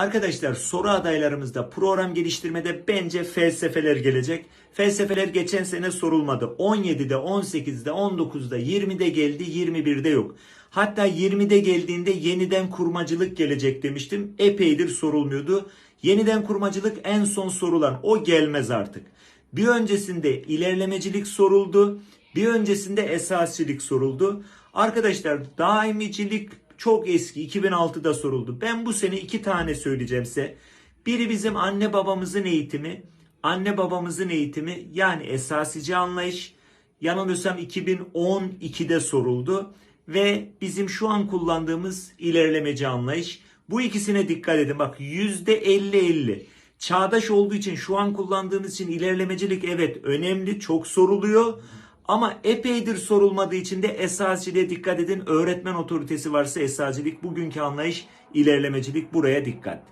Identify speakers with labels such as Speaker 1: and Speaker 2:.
Speaker 1: Arkadaşlar soru adaylarımızda program geliştirmede bence felsefeler gelecek. Felsefeler geçen sene sorulmadı. 17'de, 18'de, 19'da, 20'de geldi, 21'de yok. Hatta 20'de geldiğinde yeniden kurmacılık gelecek demiştim. Epeydir sorulmuyordu. Yeniden kurmacılık en son sorulan. O gelmez artık. Bir öncesinde ilerlemecilik soruldu. Bir öncesinde esasilik soruldu. Arkadaşlar daimicilik çok eski 2006'da soruldu. Ben bu sene iki tane söyleyeceğim size. Biri bizim anne babamızın eğitimi. Anne babamızın eğitimi yani esasici anlayış. Yanılmıyorsam 2012'de soruldu. Ve bizim şu an kullandığımız ilerlemeci anlayış. Bu ikisine dikkat edin. Bak %50-50. Çağdaş olduğu için şu an kullandığımız için ilerlemecilik evet önemli çok soruluyor. Ama epeydir sorulmadığı için de esasiliğe dikkat edin. Öğretmen otoritesi varsa esasilik bugünkü anlayış ilerlemecilik buraya dikkat.